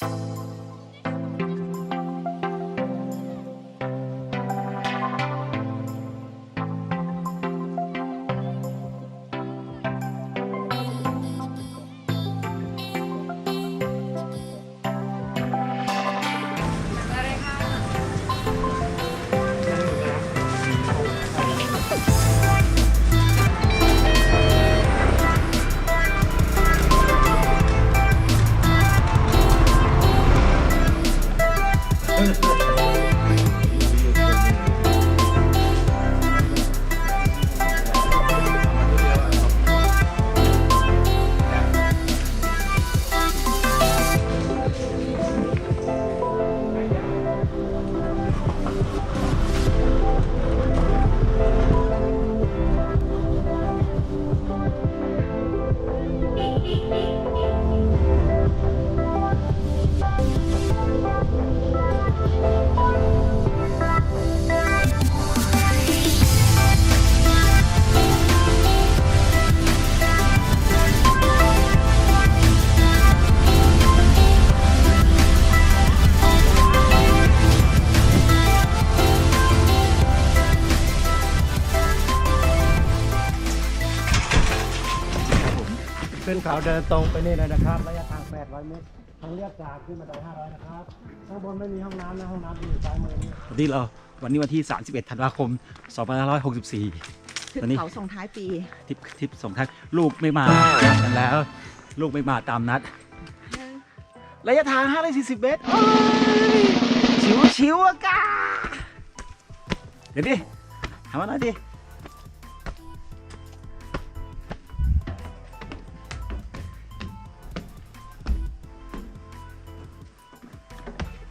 you ขึ้นเขาเดินตรงไปนี่เลยนะครับระยะทาง 800 เมตรทางเรียบจากขึ้นมาได้500 นะครับข้างบนไม่มีห้องน้ำนะห้องน้ำอยู่ซ้ายมือนี่วันนี้เราวันนี้วันที่ 31 ธันวาคม 2564ขึ้ตอนนี้นเขาส่งท้ายปีทริปทริปส่งท้ายลูกไม่มากันแล้ว ลูกไม่มาตามนัด ระยะทาง 540 เมตรโอ้ยชิวชิวๆอะกาเดี๋ยวดิทำมาหน่อยดิ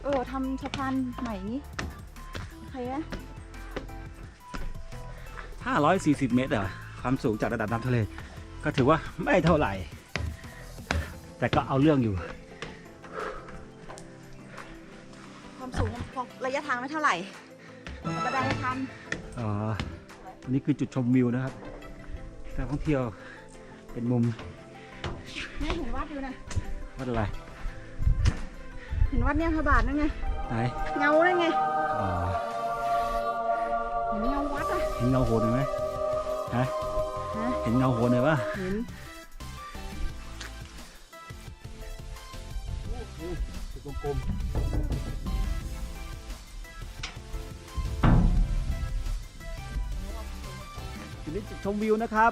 ออทำสะพานใหม่นี้ใครอะ540 เมตรเหรอความสูงจากระดับน้ำทะเล ก็ถือว่าไม่เท่าไหร่ แต่ก็เอาเรื่องอยู่ ความสูงของระยะทางไม่เท่าไหร่กระไดทันอ๋ออันนี้คือจุดชมวิวนะครับการท่องเที่ยวเป็นมุมนี่เห็นวัดอยู่นะวัดอะไรเห็น วัดเนี่ยพระบาทนั่นไง ไหนเงานั่นไงอ๋อเห็นเงาวัดอะเห็นเงาโหนไหมฮะฮะ เห็นเงาโหนเลยปะเห็นกลมทีนี้จุดชมวิวนะครับ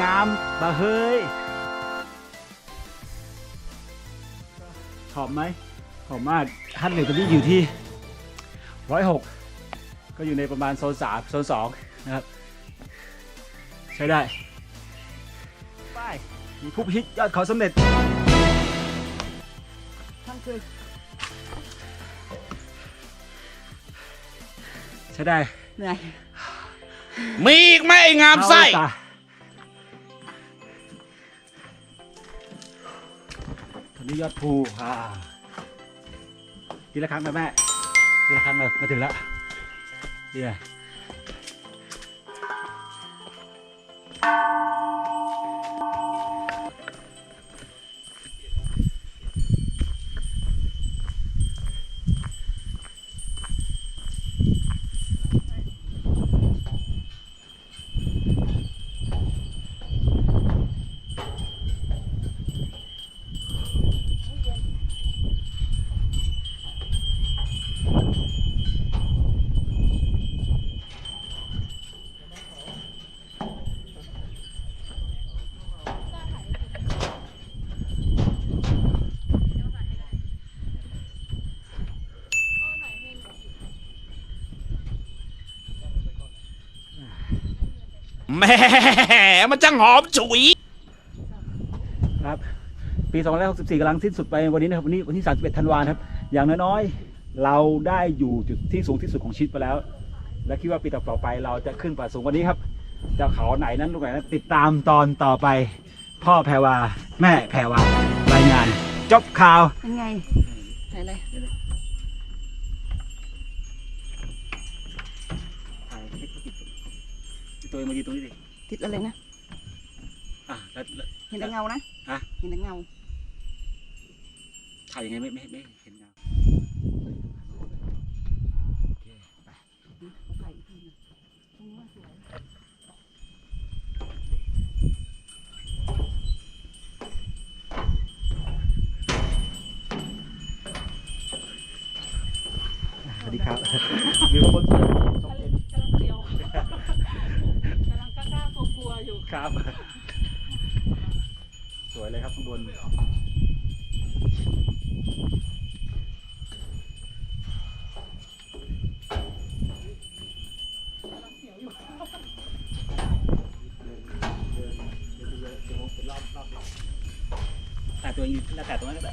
งามบะเฮย หอมไหมหอมมากท่านหนึ่งตอนนี้อยู่ที่ร้อยหกก็อยู่ในประมาณโซนสามโซนสองนะครับ ใช้ได้ไปมีผู้พิชิตยอดเขาสำเร็จท่านคือใช้ได้ เหนื่อย มีอีกไหมไอ้งามไส้เอตาต นนี้ยอดภูอ่าทีละครั้งนะแม่ทีละครั้งเลยมาถึงแล้วนี่ไง แหม่มันจังหอมฉุย ครับปี2564กำลังสิ้นสุดไปวันนี้นะครับวันนี้วันที่31ธันวาคมครับ อย่างน้อยๆเราได้อยู่จุดที่สูงที่สุดของชีวิตไปแล้ว และคิดว่าปีต่อๆไปเราจะขึ้นไปสูงกว่านี้ครับจะเขาไหนนั้นลูกไหนนั้นติดตามตอนต่อไป พ่อแพรวา แม่แพรวารายงาน จบข่าว เป็นไงใส่อะไรถ่ายคลิปติด ตัวเองมายืนตรงนี้ดิติดอะไรนะอะแล้วแล้ว เห็นแต่เงานะฮะ เห็นแต่เงา ถ่ายยังไงไม่ไม่ไม่เห็นเงาโอเคไป ถ่ายอีกทีหนึงตรงนี้มันสวย สวัสดีครับ มีคนสวยชมเย็น กำลังเสียวกำลังก อยอยู่ครับ สวยเลยครับข้างบนแต่ตัวเองแล้วแต่ตรงนั้นก็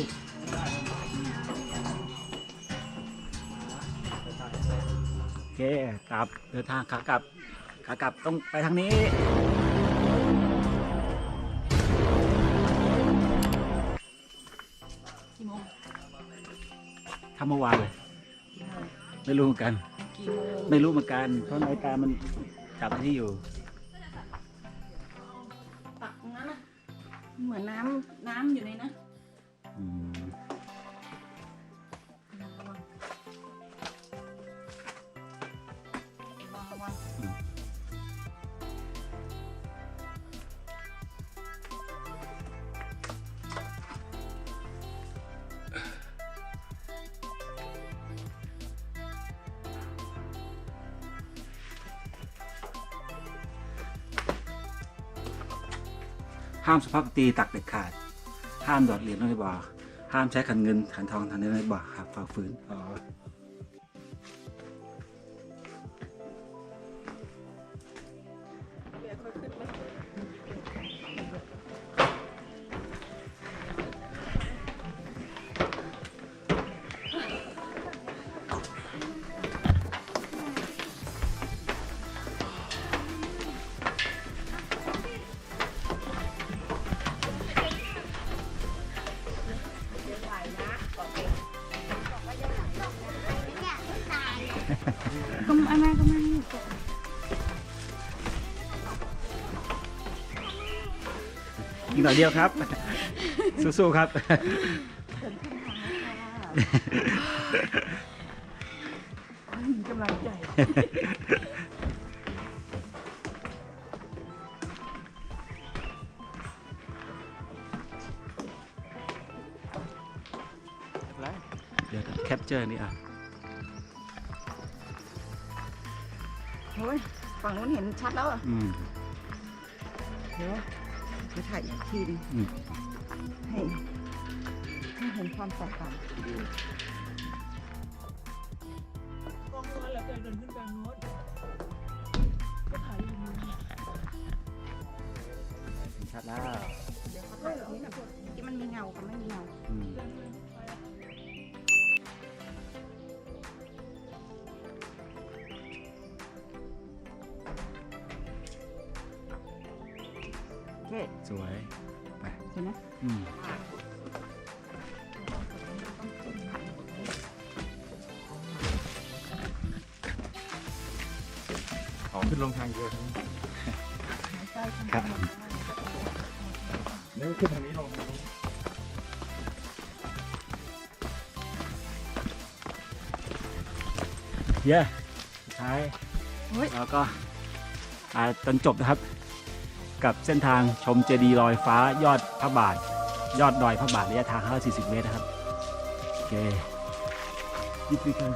ด้ดิโอเคกลับเดินทางขากลับขากลับต้องไปทางนี้กี่โมงทำเมื่อวานเลย ไม่รู้เหมือนกัน กี่โมงไม่รู้เหมือนกัน เพราะนาฬิกามันจับที่อยู่ ตักนั้นน่ะเหมือนน้ำน้ำอยู่ในนะ ห้ามสุภาพสตรีตักเด็ดขาด ห้ามดอดเหรียญลงในบ่อห้ามใช้ขันเงินขันทองทางในบ่อครับฝ่าฝืน อีกหน่อยเดียวครับ สู้ๆครับมีกำลังใจ เดี๋ยวแคปเจอร์นี่อะ โอ้ยฝั่งนู้นเห็นชัดแล้วอะอืม เดี๋ยว จะถ่ายอีกทีหนึงอืมให้ให้เห็นความแตกต่างชัดแล้วเดี๋ยวเขาถ่ายตรงนี้นะที่มันมีเงากับไม่มีเงา เคสวยไปเห็นไหมอืมขอขึ้นลงทางเดียวครับแล้วขึ้นทางนี้ลงเย้สุดท้ายเฮ้ยแล้วก็อ่าตอนจบนะครับ กับเส้นทางชมเจดีย์ลอยฟ้ายอดพระบาท ยอดดอยพระบาทระยะทาง 540 เมตรนะครับ โอเคนี่คือการ